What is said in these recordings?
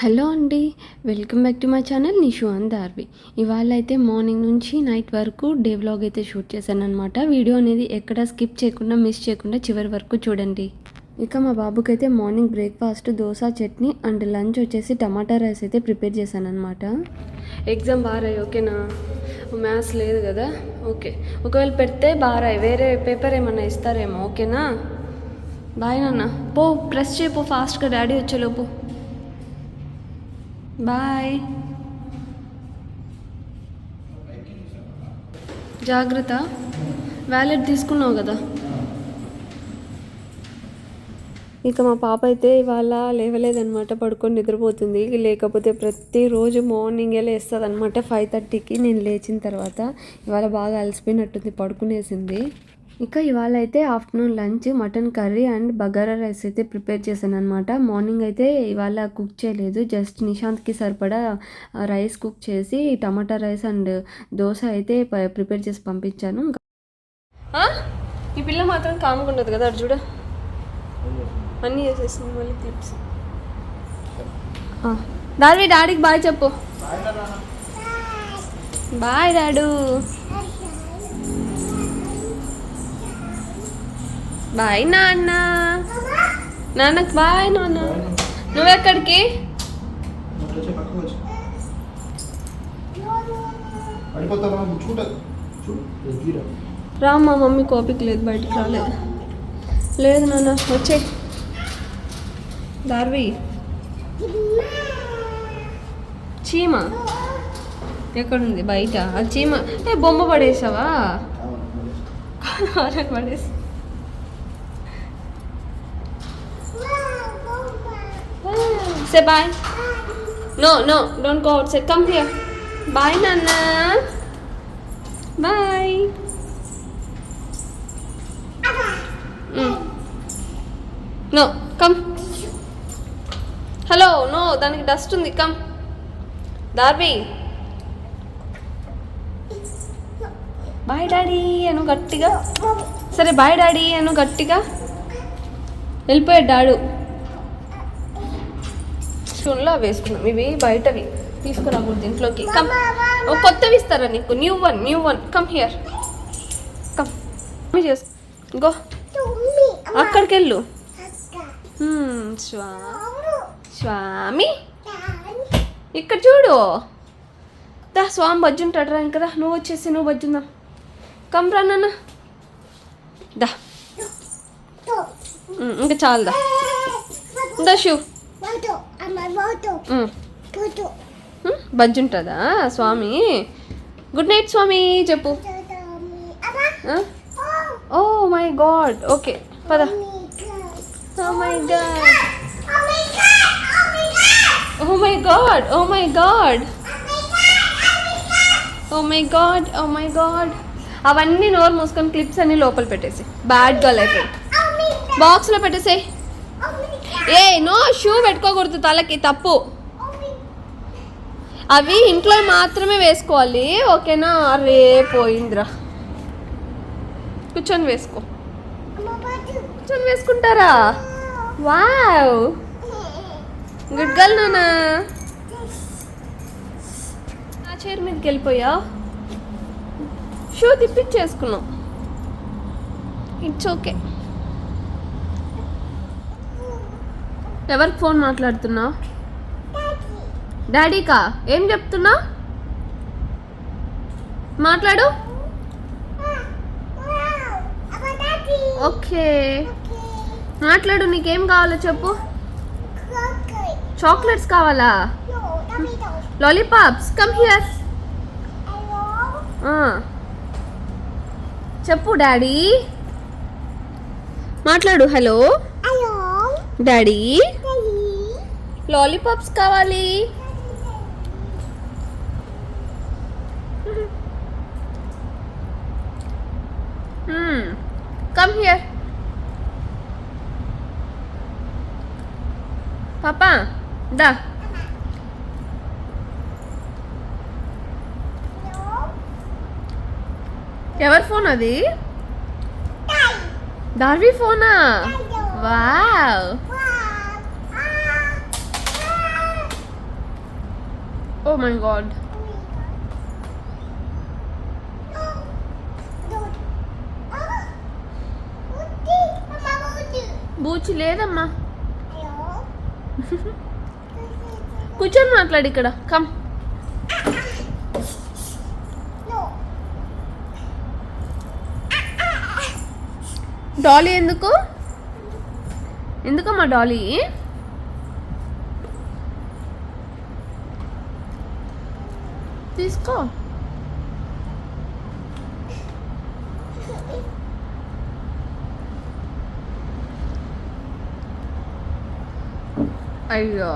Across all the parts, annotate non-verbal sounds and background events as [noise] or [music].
Hello అండి welcome back to my channel Nishu and Darvi ఇవాళ అయితే మార్నింగ్ నుంచి నైట్ వరకు డే వ్లాగ్ అయితే షూట్ చేశాను అనమాట వీడియో అనేది ఎక్కడ స్కిప్ చేయకుండా మిస్ చేయకుండా చివరి వరకు చూడండి. ఇక మా బాబుకి అయితే morning breakfast dosa chutney and lunch వచ్చేసి టమాటా రైస్ అయితే ప్రిపేర్ చేశాను అనమాట ఎగ్జామ్ బారాయి ఓకేనా? మ్యాథ్స్ లేదు కదా? ఓకే. ఒకవేళ పెడితే బారాయి వేరే పేపర్ ఏమన్నా ఇస్తారేమో ఓకేనా? బాయ్ నాన్న. పో ప్రెస్ చేయపో ఫాస్ట్గా డాడీ వచ్చేలోపు. బాయ్. జాగ్రత్త. వ్యాలెట్ తీసుకున్నావు కదా. ఇక మా పాప అయితే ఇవాళ లేవలేదనమాట పడుకొని నిద్రపోతుంది. లేకపోతే ప్రతిరోజు మార్నింగే లేస్తుంది అనమాట ఫైవ్ థర్టీకి. నేను లేచిన తర్వాత ఇవాళ బాగా అలసిపోయినట్టుంది పడుకునేసింది. ఇక ఇవాళ అయితే afternoon lunch mutton curry and bagara rice అయితే ప్రిపేర్ చేశాను అనమాట మార్నింగ్ అయితే ఇవాళ కుక్ చేయలేదు. జస్ట్ నిశాంత్కి సరిపడా రైస్ కుక్ చేసి టమాటా రైస్ అండ్ దోశ అయితే ప్రిపేర్ చేసి పంపించాను? ఈ పిల్ల మాత్రం కామ్గా ఉండదు కదా అటు చూడ. అన్నీ చేసేసింది మళ్ళీ క్లిప్స్. దాడి డాడీకి బాయ్ చెప్పు. Bye dad. బాయ్ నాన్న. నాన్నకి బాయ్ నాన్న. నువ్వెక్కడికి? రా మా మమ్మీ కోపిక లేదు బయటకు రాలేదు. లేదు నాన్న వచ్చే. దార్వి. చీమ. ఎక్కడుంది బయట? ఆ చీమ. ఏ బొమ్మ పడేసావా? పడేసి. Say bye no no don't go outside come here bye నాన్న bye no come hello no దానికి డస్ట్ ఉంది. కమ్ దార్వి బాయ్ డాడీ అను గట్టిగా. సరే బాయ్ డాడీ అను గట్టిగా. వెళ్ళిపోయాడు డాడు. షూన్లో వేసుకున్నాం. ఇవి బయటవి. తీసుకురాకూడదు ఇంట్లోకి కమ్ ఓ కొత్తవి ఇస్తారా నీకు? New one new one come here come చేసు గో అక్కడికి వెళ్ళు స్వామి. ఇక్కడ చూడు. దా స్వామి బజ్జుంటాడు రా ఇంకా రా. నువ్వు వచ్చేసి నువ్వు బజ్జుందాం కమ్ రా నాన్న. దా. ఉమ్, ఇంకా చాలు దా. దా షూ. ఉమ్, బజ్జుంటుందా స్వామి గుడ్ నైట్ స్వామి చెప్పు ఓ మై గాడ్ ఓకే పద ఓ my god oh my god oh my god oh my god oh my god అవన్నీ నోరు మూసుకొని క్లిప్స్ అన్ని లోపల పెట్టేసి బ్యాడ్ గర్ల్ అయిపోయి బాక్స్లో పెట్టేసేయ్ ఏ నో షూ పెట్టుకోకూడదు తలకి తప్పు. అవి ఇంట్లో మాత్రమే వేసుకోవాలి ఓకేనా? అరే పోయిందిరా. కూర్చొని వేసుకో. కూర్చొని వేసుకుంటారా? వావ్. గుడ్ గర్ల్ నానా. నా చైర్ మీదకి వెళ్ళిపోయా? షూ తిప్పించేసుకున్నాం. It's okay. ఎవరికి ఫోన్ మాట్లాడుతున్నావు డాడీకా ఏం చెప్తున్నా? మాట్లాడు. ఓకే. మాట్లాడు నీకేం కావాలో చెప్పు. చాక్లెట్స్ కావాలా? Lollipops come here. చెప్పు డాడీ మాట్లాడు హలో. డాడీ లాలీపాప్స్ కావాలి. కమ్ హియర్ పాపా దా. ఎవరి ఫోన్ అది? దార్వి ఫోనా? వావ్. Oh my god. బూచి లేదమ్మా. కూర్చొని మాట్లాడు ఇక్కడ. కమ్ డాలీ ఎందుకు? ఎందుకమ్మా డాలీ? తీసుకో అయ్యో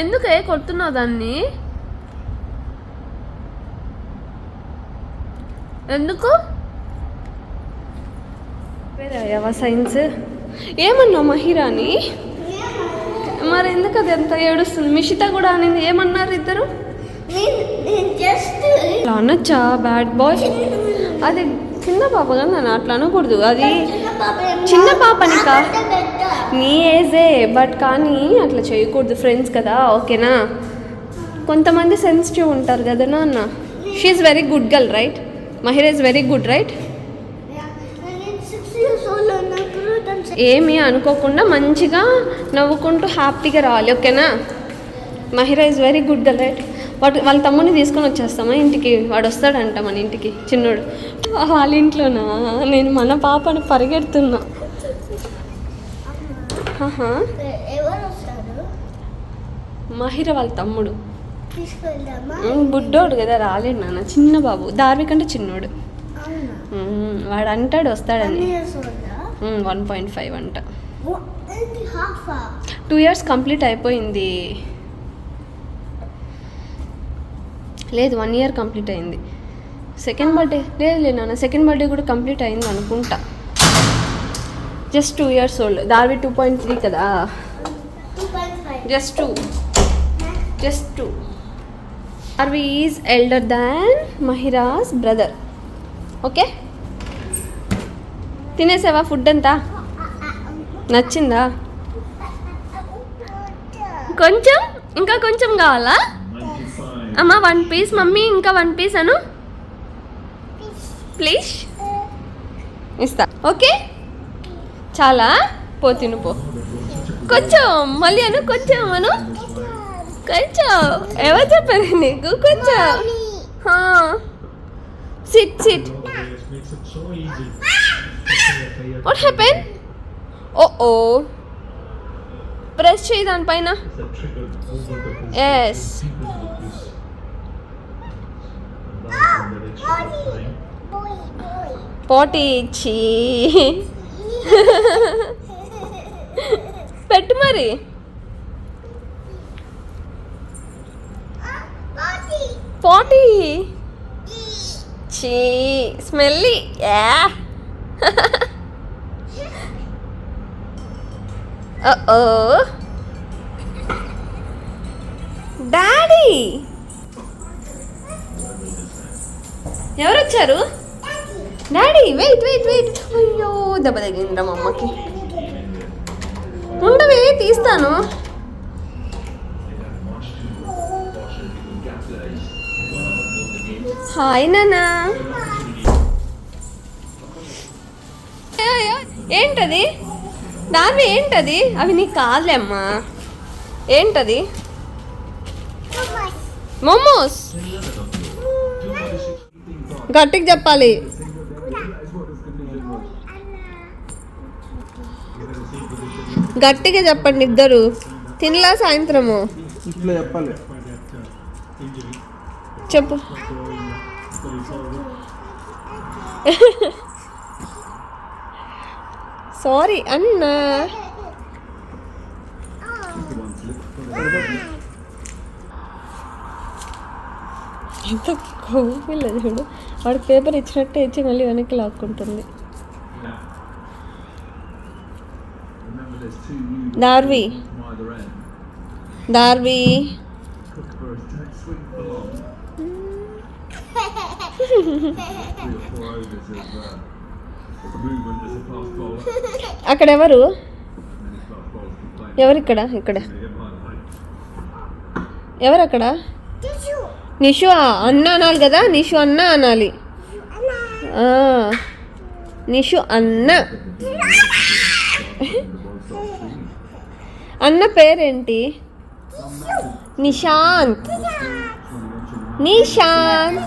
ఎందుకే కొడుతున్నావు దాన్ని? ఎందుకు? అయ్యావా సైన్స్ ఏమన్నావు మహిరాని? మరి ఎందుకు అది ఎంత ఏడుస్తుంది? మిషిత కూడా అనింది ఏమన్నారు ఇద్దరు? అనొచ్చా? బ్యాడ్ బాయ్ అది చిన్న పాప కదా నన్ను అట్లా అనకూడదు. అది చిన్న పాపని కా నీ ఏజే బట్ కానీ అట్లా చేయకూడదు ఫ్రెండ్స్ కదా ఓకేనా? కొంతమంది సెన్సిటివ్ ఉంటారు కదా నాన్న. She very good girl right Mahira is very good right ఏమీ అనుకోకుండా మంచిగా నవ్వుకుంటూ హ్యాపీగా రావాలి ఓకేనా? Mahira is very good right వాడు వాళ్ళ తమ్ముడిని తీసుకొని వచ్చేస్తామా ఇంటికి? వాడు వస్తాడంట మన ఇంటికి చిన్నోడు. వాళ్ళ ఇంట్లోనా? నేను మన పాపని పరిగెడుతున్నా. మహిర వాళ్ళ తమ్ముడు. బుడ్డోడు కదా రాలేడు నాన్న. చిన్న బాబు. దార్వి కంటే చిన్నోడు. వాడు అంటాడు వస్తాడని. వన్ పాయింట్ ఫైవ్ అంట. టూ ఇయర్స్ కంప్లీట్ అయిపోయింది. లేదు వన్ ఇయర్ కంప్లీట్ అయింది. సెకండ్ బర్త్డే లేదు లేదు నాన్న సెకండ్ బర్త్డే కూడా కంప్లీట్ అయింది అనుకుంటా. Just two years old Darvi two point three కదా. Just two just two Darvi is elder than Mahira's brother okay తినేసావా food అంతా? నచ్చిందా? కొంచెం ఇంకా కొంచెం కావాలా? అమ్మ వన్ పీస్ మమ్మీ ఇంకా వన్ పీస్ అను? ప్లీజ్ ఇస్తా. ఓకే చాలా? పో తిను పో. కొంచెం మళ్ళీ అను కొంచెం అను. కొంచెం. ఎవరు చెప్పారు నీకు? కొంచెం. Sit sit what happen oh oh press చేయి దానిపైన బాయ్ పోటీ ఇచ్చి పెట్టు మరి పోటీ చీ స్మెల్లీ యా ఓ డాడీ ఎవరు వచ్చారు డాడీ వెయిట్ వెయిట్ వెయిట్ అయ్యో దెబ్బ తగిలిందిరా మా అమ్మకి. ఉండవే తీస్తాను. హాయ్ నానా ఏంటది? దాని ఏంటది? అవి నీకు కాదులే అమ్మా ఏంటది? మోమోస్. గట్టికి చెప్పాలి. గట్టిగా చెప్పండి ఇద్దరు. తినలా సాయంత్రము? ఇట్లా చెప్పాలి. చెప్పు. [laughs] [laughs] సారీ అన్నా ఎంత పిల్ల చూడు. వాడు పేపర్ ఇచ్చినట్టే ఇచ్చి మళ్ళీ వెనక్కి లాక్కుంటుంది. Remember, దార్వి. దార్వి. [laughs] అక్కడ ఎవరు ఎవరు ఇక్కడ ఎవరిక్కడ? ఇక్కడ. ఎవరక్కడ? అక్కడ నిషు అన్న అనాలి కదా? నిషు అన్న అనాలి. నిషు అన్న. అన్న పేరేంటి? నిశాంత్ నిశాంత్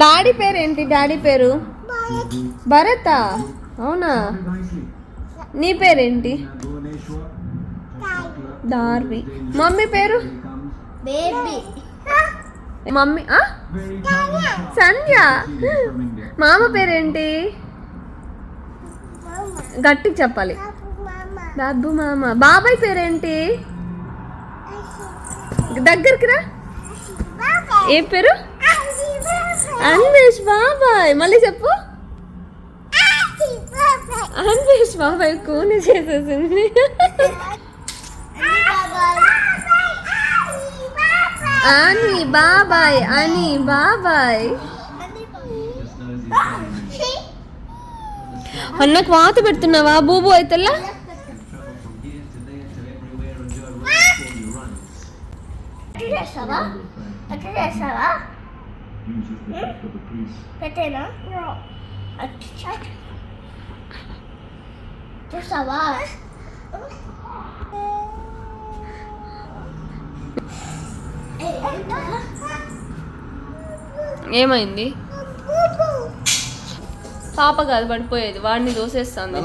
డాడీ పేరేంటి డాడీ పేరు భరత అవునా నీ పేరేంటి దార్వి మమ్మీ పేరు. మమ్మీ? సంధ్య మామ పేరేంటి. గట్టిగా చెప్పాలి. బాబు మామ బాబాయ్ పేరేంటి దగ్గరికి రా. ఏ పేరు. అన్వేష్ బాబాయ్ మళ్ళీ చెప్పు. అన్వేష్ బాబాయ్ కూని చేసేసింది. అని బాబాయ్ అని బాబాయ్. అన్నకు వాత పెడుతున్నావా? బూబు అయితేలా చేస్తావా? అట్లా చేస్తావా? Uses the the. పెట్టేనా? చూస్తావా ఏమైంది? పాప కాదు పడిపోయేది వాడిని దోసేస్తాను